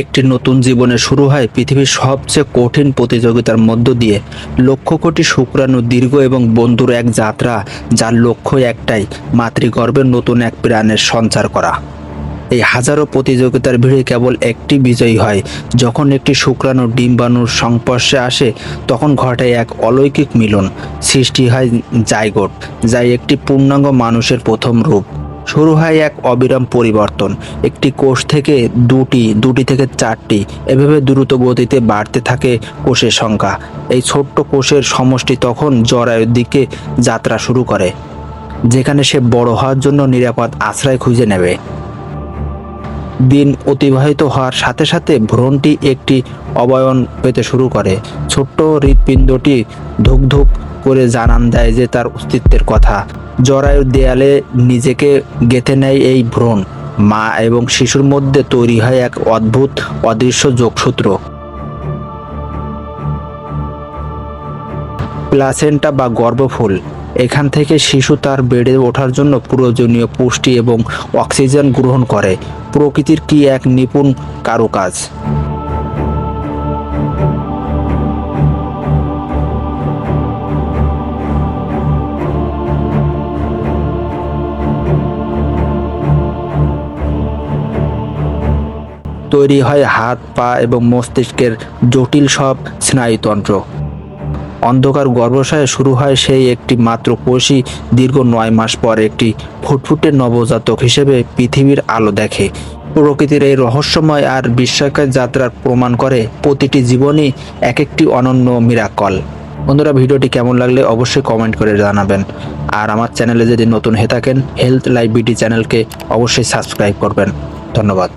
একটি নতুন জীবনের শুরু হয় পৃথিবীর সবচেয়ে কঠিন প্রতিযোগিতার মধ্য দিয়ে। লক্ষ কোটি শুক্রাণু দীর্ঘ এবং বন্ধুর এক যাত্রা, যার লক্ষ্য একটাই মাতৃগর্ভের নতুন এক প্রাণের সঞ্চার করা। এই হাজারো প্রতিযোগিতার ভিড়ে কেবল একটি বিজয়ী হয়। যখন একটি শুক্রাণু ডিম্বাণুর সংস্পর্শে আসে, তখন ঘটে এক অলৌকিক মিলন। সৃষ্টি হয় জাইগোট যা একটি পূর্ণাঙ্গ মানুষের প্রথম রূপ। শুরু হয় এক অবিরাম পরিবর্তন। একটি কোষ থেকে দুটি দুটি থেকে চারটি, এভাবে দ্রুত গতিতে বাড়তে থাকে কোষের সংখ্যা। এই ছোট্ট কোষের সমষ্টি তখন জরায়ুর দিকে যাত্রা শুরু করে, যেখানে সে বড় হওয়ার জন্য নিরাপদ আশ্রয় খুঁজে নেবে। দিন অতিবাহিত হওয়ার সাথে সাথে ভ্রূণটি একটি অবয়ন পেতে শুরু করে। ছোট্ট হৃৎপিণ্ডটি ধুকধুক করে জানান দেয় যে তার অস্তিত্বের কথা। জরায়ুর দেয়ালে নিজেকে গেঁথে নেয় এই ভ্রণ। মা এবং শিশুর মধ্যে তৈরি হয় এক অদ্ভুত, অদৃশ্য যোগসূত্র। প্লাসেন্টা বা গর্ভফুল। এখান থেকে শিশু তার বেড়ে ওঠার জন্য প্রয়োজনীয় পুষ্টি এবং অক্সিজেন গ্রহণ করে। প্রকৃতির কি এক নিপুণ কারুকাজ? তৈরি হয় হাত, পা এবং মস্তিষ্কের জটিল সব স্নায়ুতন্ত্র। অন্ধকার গর্ভাশয়ে শুরু হয় সেই একটি মাত্র কোষই দীর্ঘ নয় মাস পর একটি ফুটফুটে নবজাতক হিসেবে পৃথিবীর আলো দেখে। প্রকৃতির এই রহস্যময় আর বিস্ময়কর যাত্রার প্রমাণ করে প্রতিটি জীবনই এক একটি অনন্য মিরাকল বন্ধুরা, ভিডিওটি কেমন লাগলে অবশ্যই কমেন্ট করে জানাবেন। আর আমার চ্যানেলে যদি নতুন হয়ে থাকেন, হেলথ লাইভ বিডি চ্যানেলকে অবশ্যই সাবস্ক্রাইব করবেন। ধন্যবাদ।